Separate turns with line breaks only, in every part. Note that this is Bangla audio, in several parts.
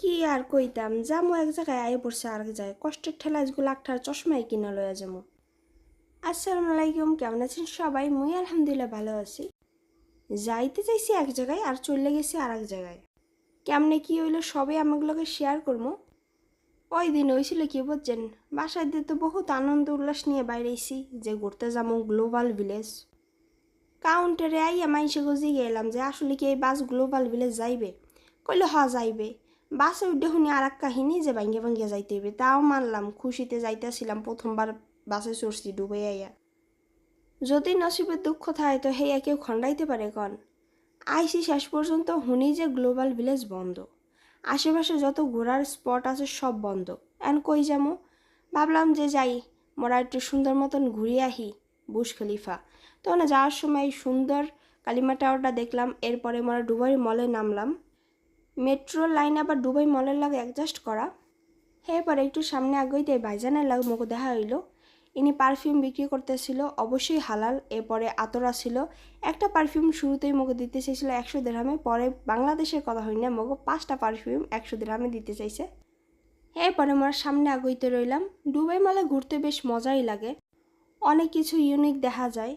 কি আর কইতাম? যামু এক জায়গায় আয়ে পড়ছে আর জায়গায়। কষ্টের ঠেলা আজগুলো আটটার চশমাই কিনা লয়া যামু। আসসালামু আলাইকুম, কেমন আছেন সবাই? মুই আলহামদুলিল্লাহ ভালো আছি। যাইতে চাইছি এক জায়গায় আর চলে গেছি আর এক জায়গায়। কেমনে কি হইল সবই আমাগুলোকে শেয়ার করব ওই দিন হয়েছিল কি বুঝছেন? বাসায় দিয়ে তো বহুত আনন্দ উল্লাস নিয়ে বাইরেছি যে ঘুরতে যাব গ্লোবাল ভিলেজ। কাউন্টারে আইয়া মাইসে গজি গেলাম যে আসলে কি এই বাস গ্লোবাল ভিলেজ যাইবে? কইলে হ, যাইবে। বাসে উঠে শুনি আর এক কাহিনী যে ভাঙ্গে ভাঙ্গে যাইতে হইবে, তাও মানলাম, খুশিতে যাইতেছিলাম প্রথমবার বাসে চড়ছি ডুবে আইয়া। যদি নসিবের দুঃখ থাকে তো হেয়া কেউ খণ্ডাইতে পারে কন। আইসি শেষ পর্যন্ত শুনি যে গ্লোবাল ভিলেজ বন্ধ। আশেপাশে যত ঘোরার স্পট আছে সব বন্ধ। এন কই যামো? ভাবলাম যে যাই, মোরা একটু সুন্দর মতন ঘুরিয়ে আহি, বুশ খলিফা। তো না যাওয়ার সময় সুন্দর কালিমা টাওয়ারটা দেখলাম, এরপরে মোরা দুবাই মলে নামলাম। মেট্রো লাইন আবার দুবাই মলের লাগে অ্যাডজাস্ট করা। এরপরে একটু সামনে আগইতে বাইজানের লাগে মোকে দেখা হইল। ইনি পারফিউম বিক্রি করতেছিল, অবশ্যই হালাল, এরপরে আতরা ছিল একটা পারফিউম শুরুতেই মোকে দিতে চাইছিল একশো দেড়হামে পরে বাংলাদেশের কথা হই না মোকে পাঁচটা পারফিউম একশো দেড়হামে দিতে চাইছে। এরপরে মোর সামনে আগইতে রইলাম। দুবাই মালে ঘুরতে বেশ মজাই লাগে। অনেক কিছু ইউনিক দেখা যায়।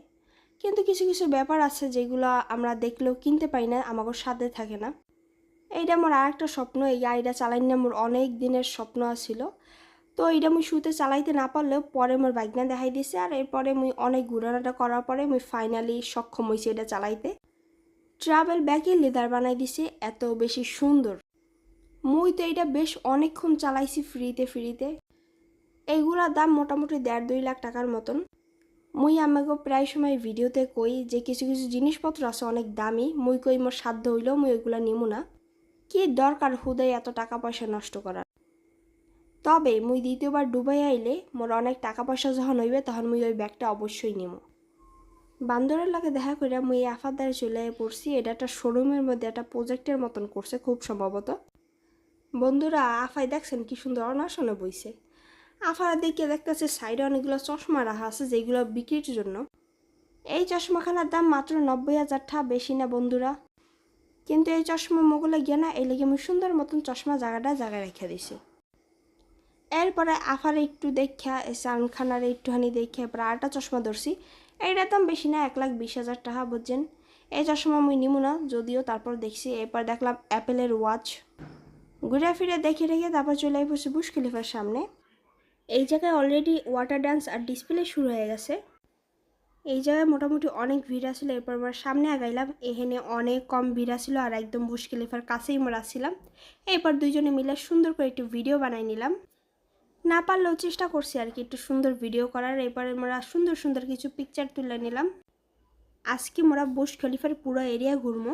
কিন্তু কিছু কিছু ব্যাপার আছে যেগুলো আমরা দেখলেও কিনতে পারি না আমাকে সাথে থাকে না। এইটা আমার আর একটা স্বপ্ন, এই গাড়িটা চালাই না মোর অনেক দিনের স্বপ্ন আছিল। তো এইটা মুই শুতে চালাইতে না পারলেও পরে মোর বাইকনা দেখাই দিছে আর এরপরে মুই অনেক ঘুরানাটা করার পরে মুই ফাইনালি সক্ষম হয়েছি এটা চালাইতে। ট্রাভেল ব্যাগে লেদার বানাই দিছে, এত বেশি সুন্দর। মুই তো এইটা বেশ অনেকক্ষণ চালাইছি ফ্রিতে ফ্রিতে। এইগুলার দাম মোটামুটি দেড় দুই লাখ টাকার মতন। মুই আমাকে প্রায় সময় ভিডিওতে কই যে কিছু কিছু জিনিসপত্র আছে অনেক দামি, মুই কই মোর সাধ্য হইলেও মুই ওইগুলা নিমু না। কি দরকার হুদায় এত টাকা পয়সা নষ্ট করার? তবে মুই দ্বিতীয়বার ডুবাই আইলে মোর অনেক টাকা পয়সা যখন হইবে তখন মুই ওই ব্যাগটা অবশ্যই নিব বান্দরের লাগে দেখা করে মুই আফার দ্বারা চলে পড়ছি, এটা একটা শোরুমের মধ্যে একটা প্রজেক্টের মতন করছে খুব সম্ভবত। বন্ধুরা, আফাই দেখছেন কি সুন্দর অনাশনে বইছে। আফারা দেখে দেখতেছে সাইডে অনেকগুলো চশমা রাখা আছে যেগুলো বিক্রির জন্য। এই চশমাখানার দাম মাত্র নব্বই হাজার টাকা বেশি না বন্ধুরা। কিন্তু এই চশমা মোগলে গিয়ে না, এই লেগে আমি সুন্দর মতন চশমা জায়গাটা জায়গায় রেখে দিছি। এরপরে আফার একটু দেখা সানখানারে একটুখানি দেখে এরপরে আরেকটা চশমা ধরছি। এইটার দাম বেশি না, এক লাখ বিশ হাজার টাকা বুঝছেন। এই চশমা আমি নিব না, যদিও তারপর দেখছি, এরপর দেখলাম অ্যাপেলের ওয়াচ ঘুরে ফিরে দেখে রেখে তারপর চলে বসে বুশ খলিফার সামনে। এই জায়গায় অলরেডি ওয়াটার ডান্স আর ডিসপ্লে শুরু হয়ে গেছে। এই জায়গায় মোটামুটি অনেক ভিড় আসছিল এরপর আমরা সামনে আগাইলাম। এখানে অনেক কম ভিড় আসছিল আর একদম বুশ খলিফার কাছেই আমরা আসছিলাম। এরপর দুইজনে মিলে সুন্দর করে একটু ভিডিও বানাই নিলাম। না পারলেও চেষ্টা করছি আর কি একটু সুন্দর ভিডিও করার। এরপরে আমরা সুন্দর সুন্দর কিছু পিকচার তুলে নিলাম। আজকে মোরা বুশ খলিফার পুরো এরিয়া ঘুরবো।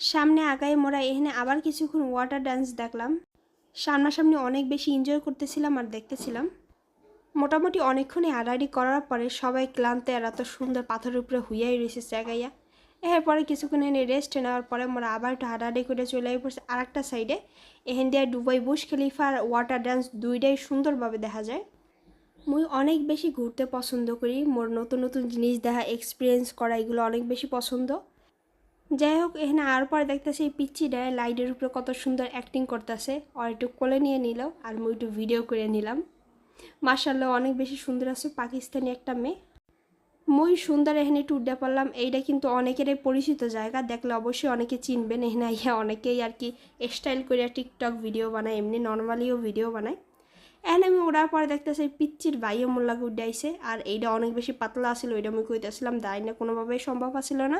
সামনে আগায় মোরা এখানে আবার কিছুক্ষণ ওয়াটার ডান্স দেখলাম। সামনাসামনি অনেক বেশি এনজয় করতেছিলাম আর দেখতেছিলাম। মোটামুটি অনেকক্ষণই আড়াআড়ি করার পরে সবাই ক্লান্ত আর এত সুন্দর পাথরের উপরে হুইয়াই রয়েছে জায়গাইয়া এরপরে কিছুক্ষণ এনে রেস্ট নেওয়ার পরে আমরা আবার একটু হাঁটাহাঁটি করে চলে আই পড়ছে আর একটা সাইডে দিয়ে ডুবাই বুশ খলিফা আর ওয়াটার ডান্স দুইটাই সুন্দরভাবে দেখা যায়। মুই অনেক বেশি ঘুরতে পছন্দ করি, মোর নতুন নতুন জিনিস দেখা এক্সপিরিয়েন্স করা এগুলো অনেক বেশি পছন্দ। যাই হোক এখানে আর পরে দেখতেছি এই পিচ্চিটা লাইটের উপরে কত সুন্দর অ্যাক্টিং করতেছে। আর একটু কোলে নিয়ে নিল আর মুই একটু ভিডিও করে নিলাম। মার্শাল্লাহ অনেক বেশি সুন্দর আছে পাকিস্তানি একটা মেয়ে। মুই সুন্দর এখানে একটু উড্ডে পারলাম, এইটা কিন্তু অনেকেরই পরিচিত জায়গা, দেখলে অবশ্যই অনেকে চিনবেন। এখানে আইয়া অনেকেই আর কি স্টাইল করে টিকটক ভিডিও বানায়, এমনি নর্মালিও ভিডিও বানায়। এখানে আমি ওড়ার পরে দেখতেছি পিচ্চির বাইও মোল্লাকে উড্ডাইছে আর এইটা অনেক বেশি পাতলা আছিল, ওইটা আমি কইতেছিলাম, দায় না, কোনোভাবেই সম্ভব আছিল না।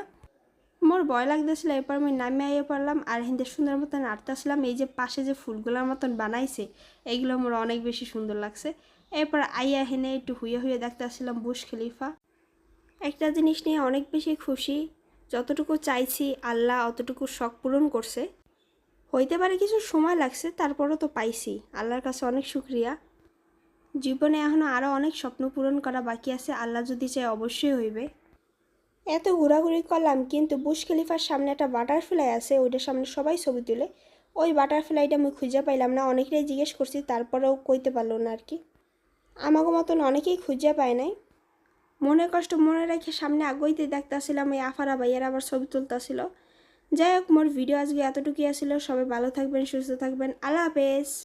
মোর ভয় লাগতেছিল এরপর আমি নামে আইয়ে পড়লাম, আর হিন্দের সুন্দর মতন আটতেছিলাম এই যে পাশে যে ফুলগুলোর মতন বানাইছে এইগুলো আমার অনেক বেশি সুন্দর লাগছে। এরপর আইয়া হেনে একটু হুয়ে হুয়ে দেখতেছিলাম বুশ খলিফা। একটা জিনিস নিয়ে অনেক বেশি খুশি, যতটুকু চাইছি আল্লাহ অতটুকু শখ পূরণ করছে। হইতে পারে কিছু সময় লাগছে, তারপরও তো পাইছি, আল্লাহর কাছে অনেক শুক্রিয়া। জীবনে এখনও আরও অনেক স্বপ্ন পূরণ করা বাকি আছে, আল্লাহ যদি চায় অবশ্যই হইবে। এত ঘোরাঘুরি করলাম, কিন্তু বুশ খলিফার সামনে একটা বাটারফ্লাই আছে, ওইটার সামনে সবাই ছবি তুলে। ওই বাটারফ্লাইটা আমি খুঁজে পাইলাম না, অনেকেই জিজ্ঞেস করছি, তারপরেও কইতে পারল না আর কি। আমাকে মতন অনেকেই খুঁজে পায় নাই। মনে কষ্ট মনে রেখে সামনে আগুইতে দেখতেছিলাম ওই আফারা ভাইয়ের আবার ছবি তুলতেছিল। যাই হোক, মোর ভিডিও আজকে এতটুকুই আসছিল সবাই ভালো থাকবেন, সুস্থ থাকবেন, আল্লাহ হাফেজ।